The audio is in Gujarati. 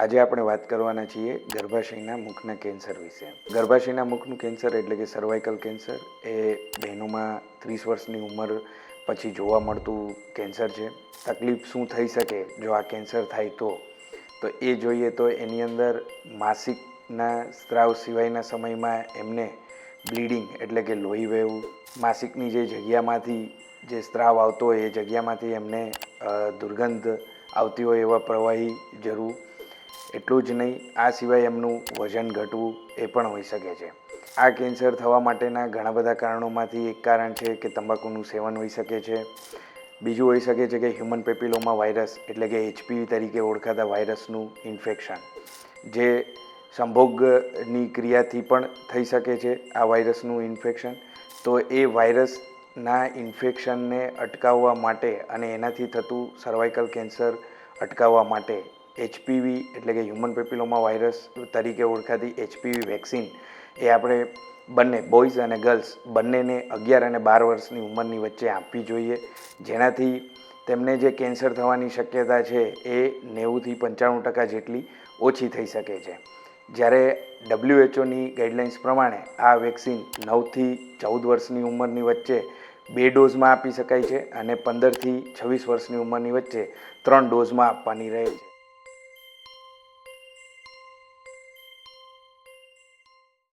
આજે આપણે વાત કરવાના છીએ ગર્ભાશયના મુખના કેન્સર વિશે. ગર્ભાશયના મુખનું કેન્સર એટલે કે સર્વાઇકલ કેન્સર એ બહેનોમાં ત્રીસ વર્ષની ઉંમર પછી જોવા મળતું કેન્સર છે. તકલીફ શું થઈ શકે? જો આ કેન્સર થાય તો? તો એ જોઈએ તો એની અંદર માસિકના સ્ત્રાવ સિવાયના સમયમાં એમને બ્લીડિંગ એટલે કે લોહી વહેવું, માસિકની જે જગ્યામાંથી જે સ્ત્રાવ આવતો હોય એ જગ્યામાંથી એમને દુર્ગંધ આવતી હોય એવા પ્રવાહી જરૂર એટલું જ નહીં, આ સિવાય એમનું વજન ઘટવું એ પણ હોઈ શકે છે. આ કેન્સર થવા માટેના ઘણા બધા કારણોમાંથી એક કારણ છે કે તંબાકુનું સેવન હોઈ શકે છે. બીજું હોઈ શકે છે કે હ્યુમન પેપિલોમા વાયરસ એટલે કે એચપીવી તરીકે ઓળખાતા વાયરસનું ઇન્ફેક્શન જે સંભોગની ક્રિયાથી પણ થઈ શકે છે આ વાયરસનું ઇન્ફેક્શન તો એ વાયરસના ઇન્ફેક્શનને અટકાવવા માટે અને એનાથી થતું સર્વાઇકલ કેન્સર અટકાવવા માટે એચપીવી એટલે કે હ્યુમન પેપિલોમા વાયરસ તરીકે ઓળખાતી એચપીવી વેક્સિન એ આપણે બંને બોયઝ અને ગર્લ્સ બંનેને અગિયાર અને બાર વર્ષની ઉંમરની વચ્ચે આપવી જોઈએ. જેનાથી તેમને જે કેન્સર થવાની શક્યતા છે એ નેવુંથી પંચાણું ટકા જેટલી ઓછી થઈ શકે છે. જ્યારે ડબ્લ્યુએચઓની ગાઈડલાઇન્સ પ્રમાણે આ વેક્સિન નવથી ચૌદ વર્ષની ઉંમરની વચ્ચે બે ડોઝમાં આપી શકાય છે અને પંદરથી છવ્વીસ વર્ષની ઉંમરની વચ્ચે ત્રણ ડોઝમાં આપવાની રહે છે.